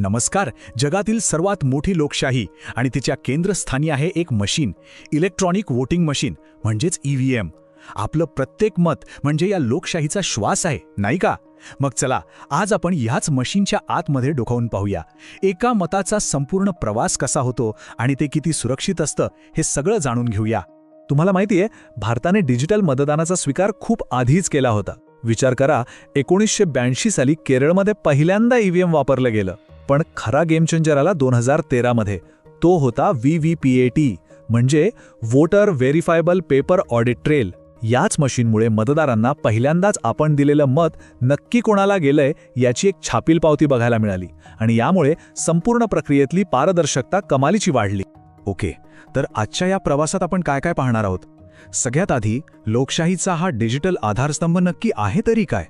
नमस्कार. जगातील सर्वात मोठी लोकशाही आणि तिच्या केंद्रस्थानी आहे एक मशीन इलेक्ट्रॉनिक वोटिंग मशीन म्हणजेच ईव्हीएम आपलं प्रत्येक मत म्हणजे या लोकशाहीचा श्वास आहे नाही का? मग चला आज आपण ह्याच मशीनच्या आतमध्ये डोकावून पाहूया. एका मताचा संपूर्ण प्रवास कसा होतो आणि ते किती सुरक्षित असतं हे सगळं जाणून घेऊया. तुम्हाला माहितीये भारताने डिजिटल मतदानाचा स्वीकार खूप आधीच केला होता. विचार करा एकोणीसशे ब्याऐंशी साली केरळमध्ये पहिल्यांदा ईव्हीएम वापरलं गेलं. पण खरा गेम चेंजर आला दोन हजार तेरामध्ये तो होता V V P A T म्हणजे voter verifiable paper audit trail. याच मशीनमुळे मतदारांना पहिल्यांदाच आपण दिलेलं मत नक्की कोणाला गेलंय याची एक छापील पावती बघायला मिळाली आणि यामुळे संपूर्ण प्रक्रियेतली पारदर्शकता कमालीची वाढली. ओके तर आजच्या या प्रवासात आपण काय काय पाहणार आहोत? सगळ्यात आधी लोकशाहीचा हा डिजिटल आधारस्तंभ नक्की आहे तरी काय?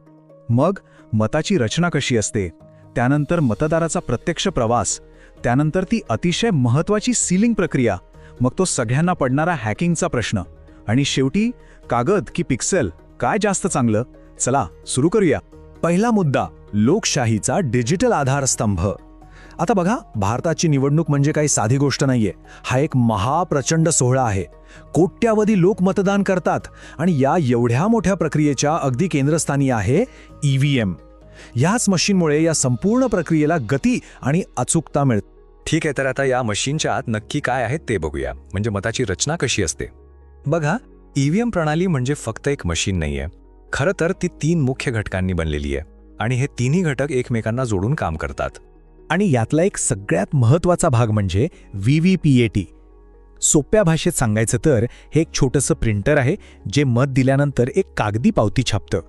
मग मताची रचना कशी असते? त्यानंतर मतदाराचा प्रत्यक्ष प्रवास त्यानंतर ती अतिशय महत्त्वाची सीलिंग प्रक्रिया मग तो सगळ्यांना पडणारा हॅकिंगचा प्रश्न. आणि शेवटी कागद की पिक्सेल काय जास्त चांगलं? चला सुरू करूया. पहिला मुद्दा लोकशाहीचा डिजिटल आधारस्तंभ. आता बघा भारताची निवडणूक म्हणजे काही साधी गोष्ट नाहीये. हा एक महाप्रचंड सोहळा आहे. कोट्यावधी लोक मतदान करतात आणि या एवढ्या मोठ्या प्रक्रियेच्या अगदी केंद्रस्थानी आहे ईव्हीएम याच मशीनमुळे या संपूर्ण प्रक्रियेला गती आणि अचूकता मिळते. ठीक आहे तर आता या मशीनच्या आत नक्की काय आहे ते बघूया. म्हणजे मताची रचना कशी असते? बघा ईव्हीएम प्रणाली म्हणजे फक्त एक मशीन नाहीये. खरं तर ती तीन मुख्य घटकांनी बनलेली आहे. आणि हे तिन्ही घटक एकमेकांना जोडून काम करतात. आणि यातला एक सगळ्यात महत्त्वाचा भाग म्हणजे V V P A T. सोप्या भाषेत सांगायचं तर हे एक छोटंसं प्रिंटर आहे जे मत दिल्यानंतर एक कागदी पावती छापतं.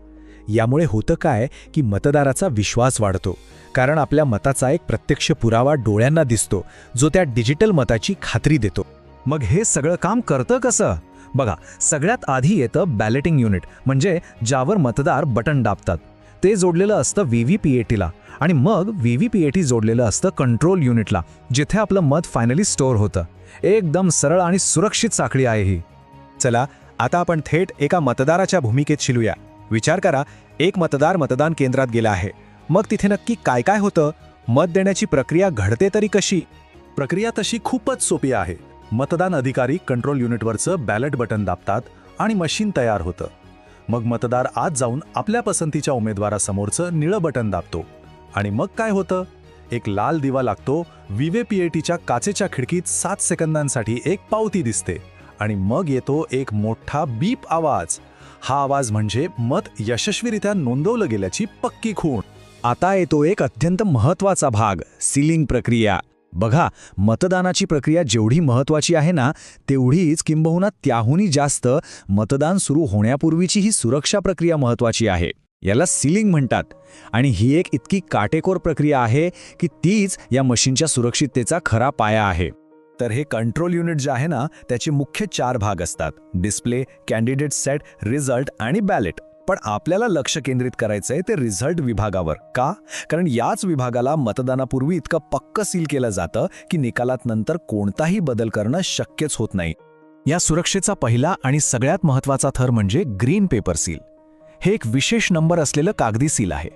यामुळे होतं काय की मतदाराचा विश्वास वाढतो. कारण आपल्या मताचा एक प्रत्यक्ष पुरावा डोळ्यांना दिसतो जो त्या डिजिटल मताची खात्री देतो. मग हे सगळं काम करतं कसं? बघा सगळ्यात आधी येतं बॅलेटिंग युनिट म्हणजे ज्यावर मतदार बटन दाबतात. ते जोडलेलं असतं व्ही व्ही पी ए टीला आणि मग V V P A T जोडलेलं असतं कंट्रोल युनिटला जिथे आपलं मत फायनली स्टोअर होतं. एकदम सरळ आणि सुरक्षित साखळी आहे ही. चला आता आपण थेट एका मतदाराच्या भूमिकेत शिलूया. विचार करा एक मतदार मतदान केंद्रात गेला आहे. मग तिथे नक्की काय काय होतं? मत देण्याची प्रक्रिया घडते तरी कशी? प्रक्रिया तशी खूपच सोपी आहे. मतदान अधिकारी कंट्रोल युनिटवरचं बॅलेट बटन दाबतात आणि मशीन तयार होतं. मग मतदार आत जाऊन आपल्या पसंतीच्या उमेदवारासमोरचं निळं बटन दाबतो. आणि मग काय होतं? एक लाल दिवा लागतो विवे पीएटीच्या काचेच्या खिडकीत सात सेकंदांसाठी एक पावती दिसते आणि मग येतो एक मोठा बीप आवाज. हा आवाज म्हणजे मत यशस्वीरित्या नोंदवलं गेल्याची पक्की खूण. आता येतो एक अत्यंत महत्त्वाचा भाग सीलिंग प्रक्रिया. बघा मतदानाची प्रक्रिया जेवढी महत्वाची आहे ना तेवढीच किंबहुना त्याहूनही जास्त मतदान सुरू होण्यापूर्वीची ही सुरक्षा प्रक्रिया महत्वाची आहे. याला सीलिंग म्हणतात. आणि ही एक इतकी काटेकोर प्रक्रिया आहे की तीच या मशीनच्या सुरक्षिततेचा खरा पाया आहे. तर हे कंट्रोल युनिट जे आहे ना त्याचे मुख्य चार भाग असतात. डिस्प्ले कॅन्डिडेट सेट रिझल्ट आणि बॅलेट पण आपल्याला लक्ष केंद्रित करायचंय ते रिझल्ट विभागावर. का? कारण याच विभागाला मतदानापूर्वी इतकं पक्क सील केलं जातं की निकालात नंतर कोणताही बदल करणं शक्यच होत नाही. या सुरक्षेचा पहिला आणि सगळ्यात महत्त्वाचा थर म्हणजे ग्रीन पेपर सील हे एक विशेष नंबर असलेलं कागदी सील आहे.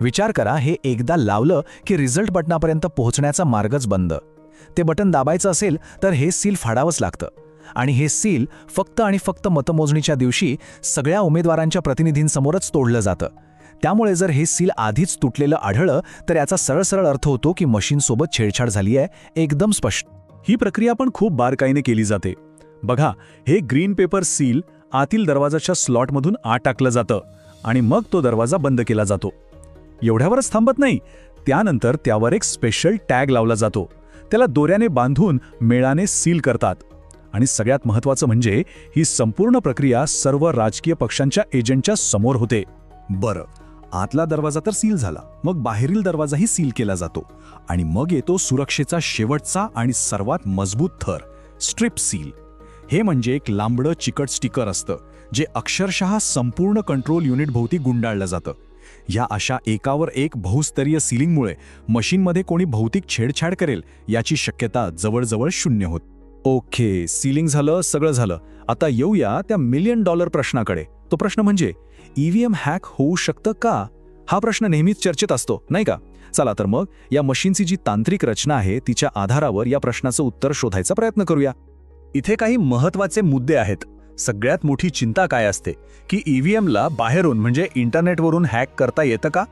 विचार करा हे एकदा लावलं की रिझल्ट बटनापर्यंत पोहोचण्याचा मार्गच बंद. ते बटन दाबायचं असेल तर हे सील फाडावंच लागतं. आणि हे सील फक्त आणि फक्त मतमोजणीच्या दिवशी सगळ्या उमेदवारांच्या प्रतिनिधींसमोरच तोडलं जातं. त्यामुळे जर हे सील आधीच तुटलेलं आढळलं तर याचा सरळ सरळ अर्थ होतो की मशीनसोबत छेडछाड झाली आहे एकदम स्पष्ट. ही प्रक्रिया पण खूप बारकाईने केली जाते. बघा हे ग्रीन पेपर सील आतील दरवाजाच्या स्लॉटमधून आत टाकलं जातं आणि मग तो दरवाजा बंद केला जातो. एवढ्यावरच थांबत नाही. त्यानंतर त्यावर एक स्पेशल टॅग लावला जातो. त्याला दोऱ्याने बांधून मेळाने सील करतात. आणि सगळ्यात महत्त्वाचं म्हणजे ही संपूर्ण प्रक्रिया सर्व राजकीय पक्षांच्या एजंटच्या समोर होते. बरं आतला दरवाजा तर सील झाला मग बाहेरील दरवाजाही सील केला जातो. आणि मग येतो सुरक्षेचा शेवटचा आणि सर्वात मजबूत थर स्ट्रिप सील. हे म्हणजे एक लांबडं चिकट स्टिकर असतं जे अक्षरशः संपूर्ण कंट्रोल युनिट भोवती गुंडाळलं जातं. या अशा एकावर एक बहुस्तरीय सिलिंगमुळे मशीनमध्ये कोणी भौतिक छेडछाड करेल याची शक्यता जवळजवळ शून्य होत. ओके सीलिंग झालं सगळं झालं. आता येऊया त्या मिलियन डॉलर प्रश्नाकडे. तो प्रश्न म्हणजे ईव्हीएम हॅक होऊ शकतं का? हा प्रश्न नेहमीच चर्चेत असतो नाही का? चला तर मग या मशीनची जी तांत्रिक रचना आहे तिच्या आधारावर या प्रश्नाचं उत्तर शोधायचा प्रयत्न करूया. इथे काही महत्त्वाचे मुद्दे आहेत. सगळ्यात मोठी चिंता काय असते की ईव्हीएमला बाहेरून म्हणजे इंटरनेटवरून हॅक करता येतं का?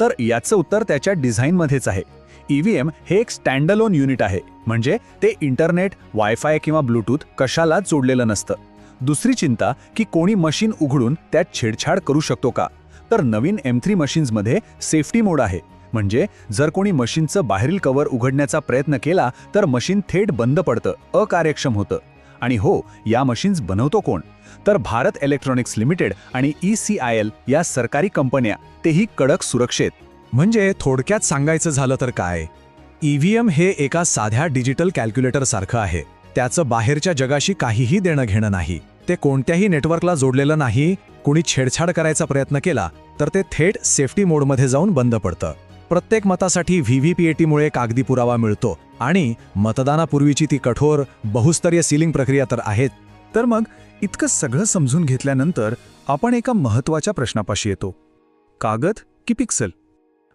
तर याचं उत्तर त्याच्या डिझाईनमध्येच आहे. ईव्हीएम हे एक स्टँडअलोन युनिट आहे. म्हणजे ते इंटरनेट वायफाय किंवा ब्लूटूथ कशालाच जोडलेलं नसतं. दुसरी चिंता की कोणी मशीन उघडून त्यात छेडछाड करू शकतो का? तर नवीन एम थ्री मशीन्समध्ये सेफ्टी मोड आहे. म्हणजे जर कोणी मशीनचं बाहेरील कव्हर उघडण्याचा प्रयत्न केला तर मशीन थेट बंद पडतं अकार्यक्षम होतं. आणि हो या मशीन्स बनवतो कोण? तर भारत इलेक्ट्रॉनिक्स लिमिटेड आणि ई सी आय एल या सरकारी कंपन्या तेही कडक सुरक्षेत. म्हणजे थोडक्यात सांगायचं झालं तर काय? ईव्हीएम हे एका साध्या डिजिटल कॅल्क्युलेटरसारखं आहे. त्याचं बाहेरच्या जगाशी काहीही देणं घेणं नाही. ते कोणत्याही नेटवर्कला जोडलेलं नाही. कोणी छेडछाड करायचा प्रयत्न केला तर ते थेट सेफ्टी मोडमध्ये जाऊन बंद पडतं. प्रत्येक मतासाठी व्हीव्हीपीएटीमुळे कागदी पुरावा मिळतो आणि मतदानापूर्वीची ती कठोर बहुस्तरीय सीलिंग प्रक्रिया तर आहेत. तर मग इतकं सगळं समजून घेतल्यानंतर आपण एका महत्त्वाच्या प्रश्नापाशी येतो. कागद की पिक्सल?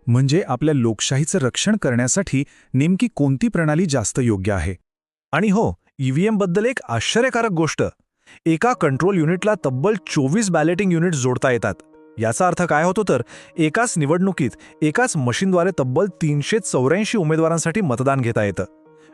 म्हणजे आपल्या लोकशाहीचं रक्षण करण्यासाठी नेमकी कोणती प्रणाली जास्त योग्य आहे? आणि हो ईव्हीएमबद्दल एक आश्चर्यकारक गोष्ट. एका कंट्रोल युनिटला तब्बल चोवीस बॅलेटिंग युनिट जोडता येतात. याचा अर्थ काय होतो तर एकाच निवडणुकीत एकाच मशीनद्वारे तब्बल तीनशे चौऱ्याऐंशी उमेदवारांसाठी मतदान घेता येतं.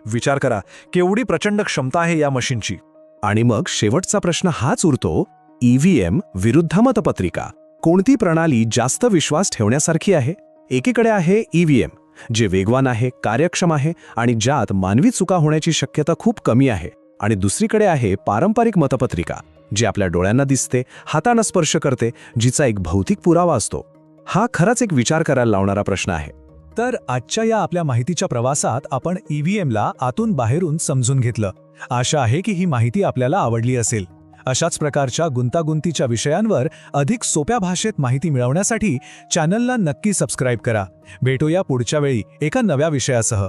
विचार करा केवढी प्रचंड क्षमता आहे या मशीनची. आणि मग शेवटचा प्रश्न हाच उरतो ईव्हीएम विरुद्ध मतपत्रिका. कोणती प्रणाली जास्त विश्वास ठेवण्यासारखी आहे? एकीकडे आहे ईव्हीएम जे वेगवान आहे कार्यक्षम आहे आणि ज्यात मानवी चुका होण्याची शक्यता खूप कमी आहे. आणि दुसरीकडे आहे पारंपरिक मतपत्रिका. जी आपल्या डोळ्यांना दिसते हातानं स्पर्श करते जिचा एक भौतिक पुरावा असतो. हा खराच एक विचार करायला लावणारा प्रश्न आहे. तर आजच्या या आपल्या माहितीच्या प्रवासात आपण ईव्हीएमला आतून बाहेरून समजून घेतलं. आशा आहे की ही माहिती आपल्याला आवडली असेल. अशाच प्रकारच्या गुंतागुंतीच्या विषयांवर अधिक सोप्या भाषेत माहिती मिळवण्यासाठी चॅनलला नक्की सबस्क्राईब करा. भेटूया पुढच्या वेळी एका नव्या विषयासह.